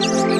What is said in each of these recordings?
Música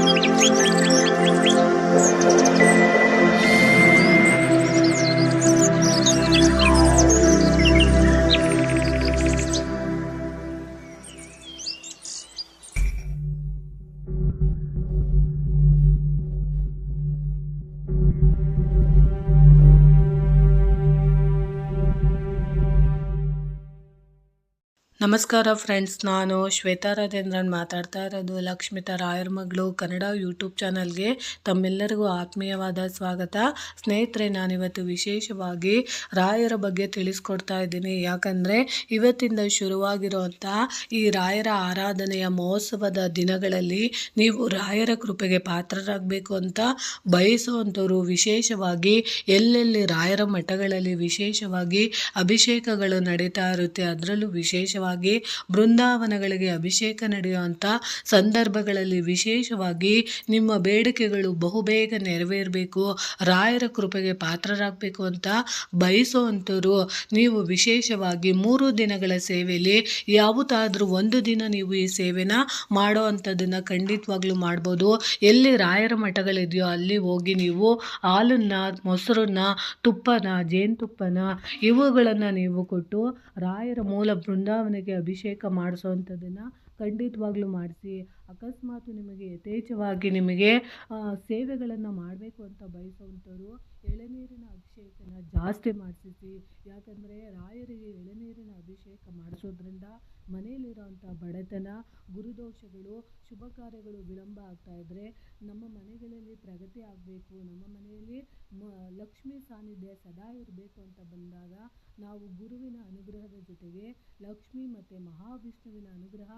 ನಮಸ್ಕಾರ ಫ್ರೆಂಡ್ಸ್ ನಾನು ಶ್ವೇತಾ ರಾಜೇಂದ್ರನ್ ಮಾತಾಡ್ತಾ ಇರೋದು ಲಕ್ಷ್ಮಿತಾ ರಾಯರ್ ಮಗಳು ಕನ್ನಡ ಯೂಟ್ಯೂಬ್ ಚಾನಲ್ಗೆ ತಮ್ಮೆಲ್ಲರಿಗೂ ಆತ್ಮೀಯವಾದ ಸ್ವಾಗತ. ಸ್ನೇಹಿತರೆ, ನಾನಿವತ್ತು ವಿಶೇಷವಾಗಿ ರಾಯರ ಬಗ್ಗೆ ತಿಳಿಸ್ಕೊಡ್ತಾ ಇದ್ದೀನಿ. ಯಾಕಂದರೆ, ಇವತ್ತಿಂದ ಶುರುವಾಗಿರುವಂಥ ಈ ರಾಯರ ಆರಾಧನೆಯ ಮಹೋತ್ಸವದ ದಿನಗಳಲ್ಲಿ ನೀವು ರಾಯರ ಕೃಪೆಗೆ ಪಾತ್ರರಾಗಬೇಕು ಅಂತ ಬಯಸುವಂಥವರು, ವಿಶೇಷವಾಗಿ ಎಲ್ಲೆಲ್ಲಿ ರಾಯರ ಮಠಗಳಲ್ಲಿ ವಿಶೇಷವಾಗಿ ಅಭಿಷೇಕಗಳು ನಡೀತಾ ಇರುತ್ತೆ, ಅದರಲ್ಲೂ ವಿಶೇಷವಾಗಿ ಬೃಂದಾವನಗಳಿಗೆ ಅಭಿಷೇಕ ನಡೆಯುವಂಥ ಸಂದರ್ಭಗಳಲ್ಲಿ ವಿಶೇಷವಾಗಿ ನಿಮ್ಮ ಬೇಡಿಕೆಗಳು ಬಹುಬೇಗ ನೆರವೇರಬೇಕು, ರಾಯರ ಕೃಪೆಗೆ ಪಾತ್ರರಾಗಬೇಕು ಅಂತ ಬಯಸುವಂಥವ್ರು, ನೀವು ವಿಶೇಷವಾಗಿ ಮೂರು ದಿನಗಳ ಸೇವೆಯಲ್ಲಿ ಯಾವುದಾದ್ರೂ ಒಂದು ದಿನ ನೀವು ಈ ಸೇವೆನ ಮಾಡೋ ಅಂಥದ್ದನ್ನು ಖಂಡಿತವಾಗ್ಲೂ ಮಾಡ್ಬೋದು. ಎಲ್ಲಿ ರಾಯರ ಮಠಗಳಿದೆಯೋ ಅಲ್ಲಿ ಹೋಗಿ ನೀವು ಹಾಲನ್ನ, ಮೊಸರನ್ನ, ತುಪ್ಪನ, ಜೇನುತುಪ್ಪನ ಇವುಗಳನ್ನು ನೀವು ಕೊಟ್ಟು ರಾಯರ ಮೂಲ ಬೃಂದಾವನಕ್ಕೆ ಅಭಿಷೇಕ ಮಾಡಿಸೋವಂಥದ್ದನ್ನು ಖಂಡಿತವಾಗ್ಲೂ ಮಾಡಿಸಿ, ಅಕಸ್ಮಾತ್ ನಿಮಗೆ ಯಥೇಚ್ಛವಾಗಿ ನಿಮಗೆ ಸೇವೆಗಳನ್ನು ಮಾಡಬೇಕು ಅಂತ ಬಯಸುವಂಥವ್ರು, ಎಳನೀರಿನ ಅಭಿಷೇಕನ ಜಾಸ್ತಿ ಮಾಡಿಸಿಸಿ. ಯಾಕಂದರೆ ರಾಯರಿಗೆ ಎಳನೀರಿನ ಅಭಿಷೇಕ ಮಾಡಿಸೋದ್ರಿಂದ ಮನೆಯಲ್ಲಿರೋವಂಥ ಬಡತನ, ಗುರುದೋಷಗಳು, ಶುಭ ಕಾರ್ಯಗಳು ವಿಳಂಬ ಆಗ್ತಾ ಇದ್ದರೆ ನಮ್ಮ ಮನೆಗಳಲ್ಲಿ ಪ್ರಗತಿ ಆಗಬೇಕು. ನಮ್ಮ ಮನೆಯಲ್ಲಿ ಮ, ಲಕ್ಷ್ಮೀ ಸಾನ್ನಿಧ್ಯ ಸದಾ ಇರಬೇಕು ಅಂತ ಬಂದಾಗ ನಾವು ಗುರುವಿನ ಅನುಗ್ರಹದ ಜೊತೆಗೆ ಲಕ್ಷ್ಮಿ ಮತ್ತು ಮಹಾವಿಷ್ಣುವಿನ ಅನುಗ್ರಹ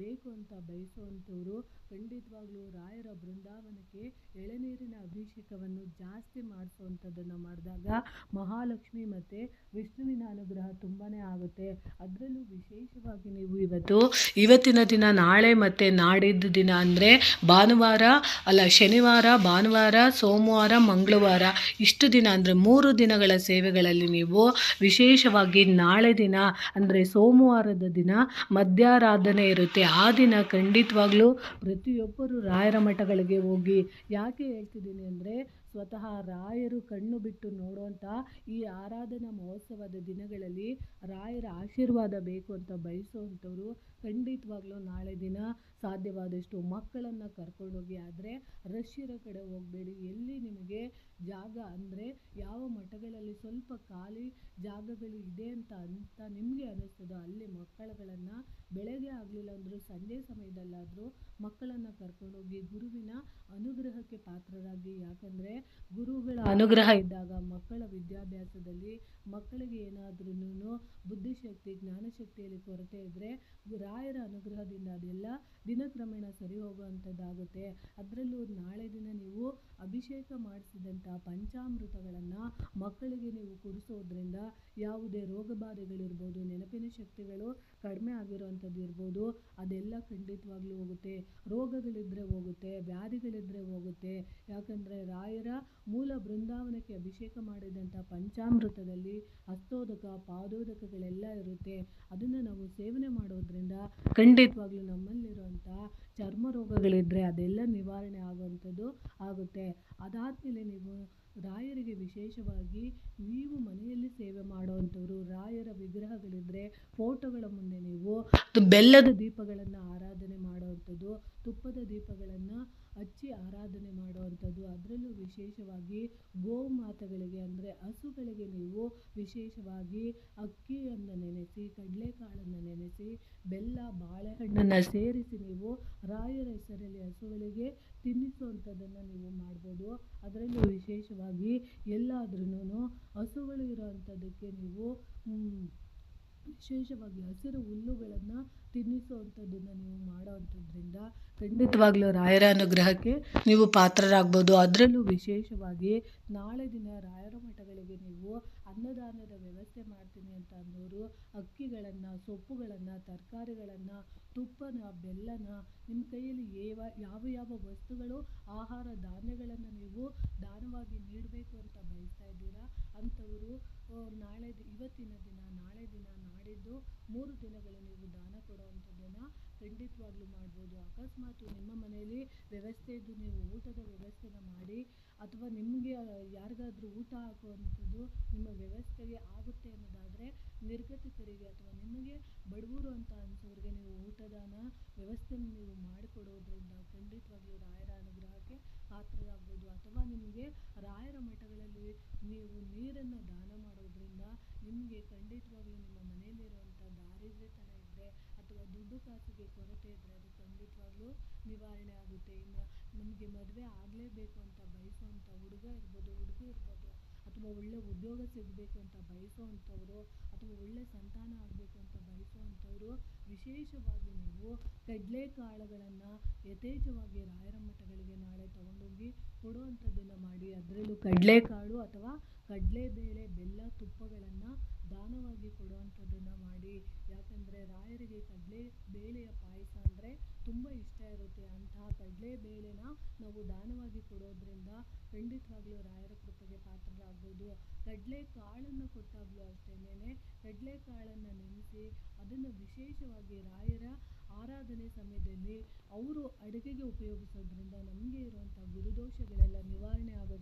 ಬೇಕು ಅಂತ ಬಯಸುವಂಥವರು ಖಂಡಿತವಾಗ್ಲೂ ರಾಯರ ಬೃಂದಾವನಕ್ಕೆ ಎಳನೀರಿನ ಅಭಿಷೇಕವನ್ನು ಜಾಸ್ತಿ ಮಾಡಿಸುವಂಥದ್ದನ್ನು ಮಾಡಿದಾಗ ಮಹಾಲಕ್ಷ್ಮಿ ಮತ್ತು ವಿಷ್ಣುವಿನ ಅನುಗ್ರಹ ತುಂಬಾ ಆಗುತ್ತೆ. ಅದರಲ್ಲೂ ವಿಶೇಷವಾಗಿ ನೀವು ಇವತ್ತು ಇವತ್ತಿನ ದಿನ ನಾಳೆ ಮತ್ತು ನಾಡಿದ್ದು ದಿನ ಅಂದರೆ ಭಾನುವಾರ ಅಲ್ಲ ಶನಿವಾರ, ಭಾನುವಾರ, ಸೋಮವಾರ, ಮಂಗಳವಾರ ಇಷ್ಟು ದಿನ ಅಂದರೆ ಮೂರು ದಿನಗಳ ಸೇವೆಗಳಲ್ಲಿ ನೀವು ವಿಶೇಷವಾಗಿ ನಾಳೆ ದಿನ ಅಂದರೆ ಸೋಮವಾರದ ದಿನ ಮಧ್ಯಾರಾಧನೆ ಇರುತ್ತೆ. ಆ ದಿನ ಖಂಡಿತವಾಗ್ಲೂ ಪ್ರತಿಯೊಬ್ಬರು ರಾಯರ ಮಠಗಳಿಗೆ ಹೋಗಿ ಯಾಕೆ ಹೇಳ್ತಿದ್ದೀನಿ ಅಂದರೆ ಸ್ವತಃ ರಾಯರು ಕಣ್ಣು ಬಿಟ್ಟು ನೋಡುವಂಥ ಈ ಆರಾಧನಾ ಮಹೋತ್ಸವದ ದಿನಗಳಲ್ಲಿ ರಾಯರ ಆಶೀರ್ವಾದ ಬೇಕು ಅಂತ ಬಯಸುವಂಥವ್ರು ಖಂಡಿತವಾಗ್ಲೂ ನಾಳೆ ದಿನ ಸಾಧ್ಯವಾದಷ್ಟು ಮಕ್ಕಳನ್ನು ಕರ್ಕೊಂಡೋಗಿ ಆದರೆ ರಷ್ಯರ ಇರೋ ಕಡೆ ಹೋಗಬೇಡಿ. ಎಲ್ಲಿ ನಿಮಗೆ ಜಾಗ ಅಂದರೆ ಯಾವ ಮಠಗಳಲ್ಲಿ ಸ್ವಲ್ಪ ಖಾಲಿ ಜಾಗಗಳು ಇದೆ ಅಂತ ಅಂತ ನಿಮಗೆ ಅನ್ನಿಸ್ತದೋ ಅಲ್ಲಿ ಮಕ್ಕಳುಗಳನ್ನು ಬೆಳಗ್ಗೆ ಆಗಲಿಲ್ಲ ಅಂದರೂ ಸಂಜೆ ಸಮಯದಲ್ಲಾದರೂ ಮಕ್ಕಳನ್ನು ಕರ್ಕೊಂಡೋಗಿ ಗುರುವಿನ ಅನುಗ್ರಹಕ್ಕೆ ಪಾತ್ರರಾಗಿ. ಯಾಕಂದರೆ ಗುರುಗಳ ಅನುಗ್ರಹ ಇದ್ದಾಗ ಮಕ್ಕಳ ವಿದ್ಯಾಭ್ಯಾಸದಲ್ಲಿ ಮಕ್ಕಳಿಗೆ ಏನಾದ್ರೂ ಬುದ್ಧಿಶಕ್ತಿ, ಜ್ಞಾನಶಕ್ತಿಯಲ್ಲಿ ಕೊರತೆ ಇದ್ದರೆ ರಾಯರ ಅನುಗ್ರಹದಿಂದ ಅದೆಲ್ಲ ದಿನಕ್ರಮೇಣ ಸರಿ ಹೋಗುವಂಥದ್ದಾಗುತ್ತೆ. ಅದರಲ್ಲೂ ನಾಳೆ ದಿನ ನೀವು ಅಭಿಷೇಕ ಮಾಡಿಸಿದಂಥ ಪಂಚಾಮೃತಗಳನ್ನು ಮಕ್ಕಳಿಗೆ ನೀವು ಕುಡಿಸೋದ್ರಿಂದ ಯಾವುದೇ ರೋಗ ಬಾಧೆಗಳಿರ್ಬೋದು, ನೆನಪಿನ ಶಕ್ತಿಗಳು ಕಡಿಮೆ ಆಗಿರುವಂಥದ್ದು ಇರ್ಬೋದು, ಅದೆಲ್ಲ ಖಂಡಿತವಾಗ್ಲೂ ಹೋಗುತ್ತೆ. ರೋಗಗಳಿದ್ದರೆ ಹೋಗುತ್ತೆ ವ್ಯಾಧಿಗಳಿದ್ದರೆ ಹೋಗುತ್ತೆ. ಯಾಕಂದರೆ ರಾಯರ ಮೂಲ ಬೃಂದಾವನಕ್ಕೆ ಅಭಿಷೇಕ ಮಾಡಿದಂಥ ಪಂಚಾಮೃತದಲ್ಲಿ ಹಸ್ತೋದಕ ಪಾದೋದಕಗಳೆಲ್ಲ ಇರುತ್ತೆ. ಅದನ್ನು ನಾವು ಸೇವನೆ ಮಾಡೋದ್ರಿಂದ ಖಂಡಿತವಾಗ್ಲೂ ನಮ್ಮಲ್ಲಿರುವಂಥ ಚರ್ಮ ರೋಗಗಳಿದ್ದರೆ ಅದೆಲ್ಲ ನಿವಾರಣೆ ಆಗುವಂಥದ್ದು ಆಗುತ್ತೆ. ಅದಾದಮೇಲೆ ನೀವು ರಾಯರಿಗೆ ವಿಶೇಷವಾಗಿ ನೀವು ಮನೆಯಲ್ಲಿ ಸೇವೆ ಮಾಡುವಂಥವ್ರು ರಾಯರ ವಿಗ್ರಹಗಳಿದ್ದರೆ ಫೋಟೋಗಳ ಮುಂದೆ ನೀವು ಬೆಲ್ಲದ ದೀಪಗಳನ್ನು ಆರಾಧನೆ ಮಾಡುವಂಥದ್ದು ತುಪ್ಪದ ದೀಪಗಳನ್ನು ಹಚ್ಚಿ ಆರಾಧನೆ ಮಾಡುವಂಥದ್ದು. ಅದರಲ್ಲೂ ವಿಶೇಷವಾಗಿ ಗೋಮಾತೆಗಳಿಗೆ ಅಂದರೆ ಹಸುಗಳಿಗೆ ನೀವು ವಿಶೇಷವಾಗಿ ಅಕ್ಕಿಯನ್ನು ನೆನೆಸಿ, ಕಡಲೆಕಾಳನ್ನು ನೆನೆಸಿ, ಬೆಲ್ಲ, ಬಾಳೆಹಣ್ಣನ್ನು ಸೇರಿಸಿ ನೀವು ರಾಯರ ಹೆಸರಲ್ಲಿ ಹಸುಗಳಿಗೆ ತಿನ್ನಿಸುವಂಥದ್ದನ್ನು ನೀವು ಮಾಡ್ಬೋದು. ಅದರಲ್ಲೂ ವಿಶೇಷವಾಗಿ ಎಲ್ಲಾದ್ರೂ ಹಸುಗಳು ಇರೋವಂಥದ್ದಕ್ಕೆ ನೀವು ವಿಶೇಷವಾಗಿ ಹಸಿರು ಹುಲ್ಲುಗಳನ್ನು ತಿನ್ನಿಸುವಂಥದ್ದನ್ನು ನೀವು ಮಾಡೋವಂಥದ್ರಿಂದ ಖಂಡಿತವಾಗ್ಲೂ ರಾಯರ ಅನುಗ್ರಹಕ್ಕೆ ನೀವು ಪಾತ್ರರಾಗ್ಬೋದು. ಅದರಲ್ಲೂ ವಿಶೇಷವಾಗಿ ನಾಳೆ ದಿನ ರಾಯರ ಮಠಗಳಿಗೆ ನೀವು ಅನ್ನದಾನದ ವ್ಯವಸ್ಥೆ ಮಾಡ್ತೀನಿ ಅಂತ ಅನ್ನೋರು ಅಕ್ಕಿಗಳನ್ನು, ಸೊಪ್ಪುಗಳನ್ನು, ತರಕಾರಿಗಳನ್ನು, ತುಪ್ಪನ, ಬೆಲ್ಲನ ನಿಮ್ಮ ಕೈಯಲ್ಲಿ ಯಾವ ಯಾವ ಯಾವ ವಸ್ತುಗಳು, ಆಹಾರ, ಧಾನ್ಯಗಳನ್ನು ನೀವು ದಾನವಾಗಿ ನೀಡಬೇಕು ಅಂತ ಬಯಸ್ತಾ ಇದ್ದೀರಾ ಅಂಥವರು ನಾಳೆ ಇವತ್ತಿನ ದಿನ, ನಾಳೆ ದಿನ ನಾಡಿದ್ದು ಮೂರು ದಿನಗಳು ನೀವು ದಾನ ಕೊಡುವಂಥದ್ದನ್ನು ಖಂಡಿತವಾಗ್ಲೂ ಮಾಡ್ಬೋದು. ಅಕಸ್ಮಾತ್ ನಿಮ್ಮ ಮನೆಯಲ್ಲಿ ವ್ಯವಸ್ಥೆ ಇದ್ದು ನೀವು ಊಟದ ವ್ಯವಸ್ಥೆನ ಮಾಡಿ ಅಥವಾ ನಿಮಗೆ ಯಾರಿಗಾದ್ರೂ ಊಟ ಹಾಕುವಂಥದ್ದು ನಿಮ್ಮ ವ್ಯವಸ್ಥೆಗೆ ಆಗುತ್ತೆ ಅನ್ನೋದಾದರೆ ನಿರ್ಗತಿಕರಿಗೆ ಅಥವಾ ನಿಮಗೆ ಬಡವರು ಅಂತ ಅನ್ಸೋರಿಗೆ ನೀವು ಊಟದಾನ ವ್ಯವಸ್ಥೆನ ನೀವು ಮಾಡಿಕೊಡೋದ್ರಿಂದ ಖಂಡಿತವಾಗ್ಲೂ ರಾಯರ ಅನುಗ್ರಹಕ್ಕೆ ಪಾತ್ರರಾಗ್ಬೋದು. ಅಥವಾ ನಿಮಗೆ ರಾಯರ ಮಠಗಳಲ್ಲಿ ನೀವು ನೀರನ್ನು ದಾನ ಮಾಡೋದ್ರಿಂದ ನಿಮಗೆ ಖಂಡಿತವಾಗ್ಲೂ ನಿಮ್ಮ ಮನೆಯಲ್ಲಿರುವಂಥ ದಾರಿದ್ರ್ಯತನ ಇದ್ದರೆ ಅಥವಾ ದುಡ್ಡು ಕಾಸಿಗೆ ಕೊರತೆ ಇದ್ದರೆ ಅದು ಖಂಡಿತವಾಗ್ಲೂ ನಿವಾರಣೆ ಆಗುತ್ತೆ. ಇನ್ನು ನಿಮಗೆ ಮದುವೆ ಆಗಲೇಬೇಕು ಅಂತ ಬಯಸೋವಂಥ ಹುಡುಗ ಇರ್ಬೋದು, ಹುಡುಗಿ ಇರ್ಬೋದು, ಅಥವಾ ಒಳ್ಳೆ ಉದ್ಯೋಗ ಸಿಗಬೇಕು ಅಂತ ಬಯಸೋವಂಥವ್ರು, ಅಥವಾ ಒಳ್ಳೆ ಸಂತಾನ ಆಗಬೇಕು ಅಂತ ಬಯಸೋವಂಥವ್ರು, ವಿಶೇಷವಾಗಿ ನೀವು ಕಡಲೆಕಾಳುಗಳನ್ನು ಯಥೇಚ್ಛವಾಗಿ ರಾಯರ ಮಠಗಳಿಗೆ ನಾಳೆ ತಗೊಂಡೋಗಿ ಕೊಡುವಂಥದ್ದನ್ನು ಮಾಡಿ, ಅದರಲ್ಲೂ ಕಡಲೆಕಾಳು ಅಥವಾ ಕಡಲೆಬೇಳೆ ಬೆಲ್ಲ ತುಪ್ಪಗಳನ್ನು ದಾನವಾಗಿ ಕೊಡುವಂಥದ್ದನ್ನು ಮಾಡಿ ಯಾಕಂದರೆ ರಾಯರಿಗೆ ಕಡಲೆ ಬೇಳೆಯ ಪಾಯಸ ಅಂದರೆ ತುಂಬ ಇಷ್ಟ ಇರುತ್ತೆ. ಅಂತಹ ಕಡಲೆ ಬೇಳೆನ ನಾವು ದಾನವಾಗಿ ಕೊಡೋದ್ರಿಂದ ಖಂಡಿತವಾಗ್ಲೂ ರಾಯರ ಕೃಪೆಗೆ ಪಾತ್ರರಾಗ್ಬೋದು. ಕಡಲೆ ಕಾಳನ್ನು ಕೊಟ್ಟಾಗಲೂ ಅಷ್ಟೇನೆ ಕಡಲೆ ಕಾಳನ್ನು ನೆನೆಸಿ ಅದನ್ನು ವಿಶೇಷವಾಗಿ ರಾಯರ ಆರಾಧನೆ ಸಮಯದಲ್ಲಿ ಅವರು ಅಡುಗೆಗೆ ಉಪಯೋಗಿಸೋದ್ರಿಂದ ನಮಗೆ ಇರುವಂಥ ಗುರುದೋಷಗಳೆಲ್ಲ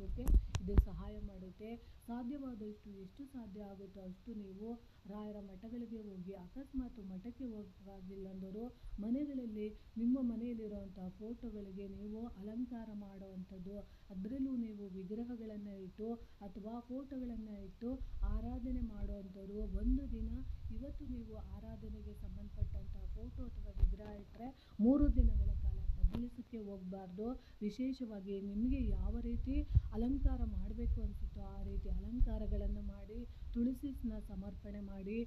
ಆಗೋದಕ್ಕೆ ಇದು ಸಹಾಯ ಮಾಡುತ್ತೆ. ಸಾಧ್ಯವಾದಷ್ಟು ಎಷ್ಟು ಸಾಧ್ಯ ಆಗುತ್ತೋ ಅಷ್ಟು ನೀವು ರಾಯರ ಮಠಗಳಿಗೆ ಹೋಗಿ, ಅಕಸ್ಮಾತ್ ಮಠಕ್ಕೆ ಹೋಗಿಲ್ಲ ಅಂದರು ಮನೆಗಳಲ್ಲಿ, ನಿಮ್ಮ ಮನೆಯಲ್ಲಿರುವಂತಹ ಫೋಟೋಗಳಿಗೆ ನೀವು ಅಲಂಕಾರ ಮಾಡುವಂಥದ್ದು. ಅದರಲ್ಲೂ ನೀವು ವಿಗ್ರಹಗಳನ್ನು ಇಟ್ಟು ಅಥವಾ ಫೋಟೋಗಳನ್ನು ಇಟ್ಟು ಆರಾಧನೆ ಮಾಡುವಂಥವ್ರು. ಒಂದು ದಿನ ಇವತ್ತು ನೀವು ಆರಾಧನೆಗೆ ಸಂಬಂಧಪಟ್ಟಂತಹ ಫೋಟೋ ಅಥವಾ ವಿಗ್ರಹ ಇಟ್ಟರೆ ಮೂರು ದಿನಗಳ ಕಾಲ ಹೋಗ್ಬಾರ್ದು. ವಿಶೇಷವಾಗಿ ನಿಮಗೆ ಯಾವ ರೀತಿ ಅಲಂಕಾರ ಮಾಡಬೇಕು ಅನಿಸುತ್ತೋ ಆ ರೀತಿ ಅಲಂಕಾರಗಳನ್ನು ಮಾಡಿ, ತುಳಸಿನ ಸಮರ್ಪಣೆ ಮಾಡಿ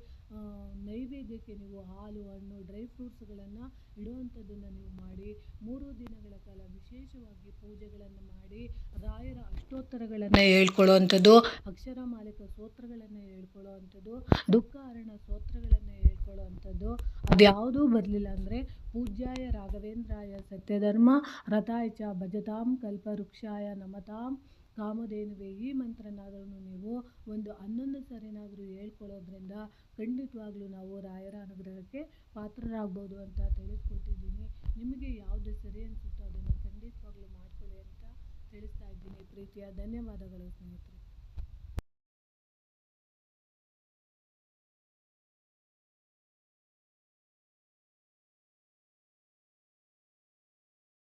ನೈವೇದ್ಯಕ್ಕೆ ನೀವು ಹಾಲು, ಹಣ್ಣು, ಡ್ರೈ ಫ್ರೂಟ್ಸ್ಗಳನ್ನು ಇಡುವಂಥದ್ದನ್ನು ನೀವು ಮಾಡಿ, ಮೂರು ದಿನಗಳ ಕಾಲ ವಿಶೇಷವಾಗಿ ಪೂಜೆಗಳನ್ನು ಮಾಡಿ, ರಾಯರ ಅಷ್ಟೋತ್ತರಗಳನ್ನು ಹೇಳ್ಕೊಳ್ಳುವಂಥದ್ದು, ಅಕ್ಷರ ಮಾಲಿಕ ಸ್ತೋತ್ರಗಳನ್ನು ಹೇಳ್ಕೊಳ್ಳುವಂಥದ್ದು ದುಃಖ ಹರಣ ಸ್ತೋತ್ರಗಳನ್ನು ಹೇಳ್ಕೊಳ್ಳುವಂಥದ್ದು, ಅದ್ಯಾವುದೂ ಬರಲಿಲ್ಲ ಅಂದರೆ ಪೂಜ್ಯಾಯ ರಾಘವೇಂದ್ರಾಯ ಸತ್ಯಧರ್ಮ, ರಥಾಯ ಚ ಭಜತಾಂ ಕಲ್ಪವೃಕ್ಷಾಯ ನಮತಾಂ. ಕಾಮಧೇನುವೆ ಈ ಮಂತ್ರನಾದರೂ ನೀವು ಒಂದು ಹನ್ನೊಂದು ಸರಿನಾದರೂ ಹೇಳ್ಕೊಳ್ಳೋದ್ರಿಂದ ಖಂಡಿತವಾಗ್ಲೂ ನಾವು ರಾಯರ ಅನುಗ್ರಹಕ್ಕೆ ಪಾತ್ರರಾಗ್ಬೋದು ಅಂತ ತಿಳಿಸ್ಕೊಟ್ಟಿದ್ದೀನಿ. ನಿಮಗೆ ಯಾವುದು ಸರಿ ಅನಿಸುತ್ತೋ ಅದನ್ನು ಖಂಡಿತವಾಗ್ಲೂ ಮಾಡಿಕೊಳ್ಳಿ ಅಂತ ತಿಳಿಸ್ತಾ ಇದ್ದೀನಿ. ಪ್ರೀತಿಯ ಧನ್ಯವಾದಗಳು ಸ್ನೇಹಿತರೆ.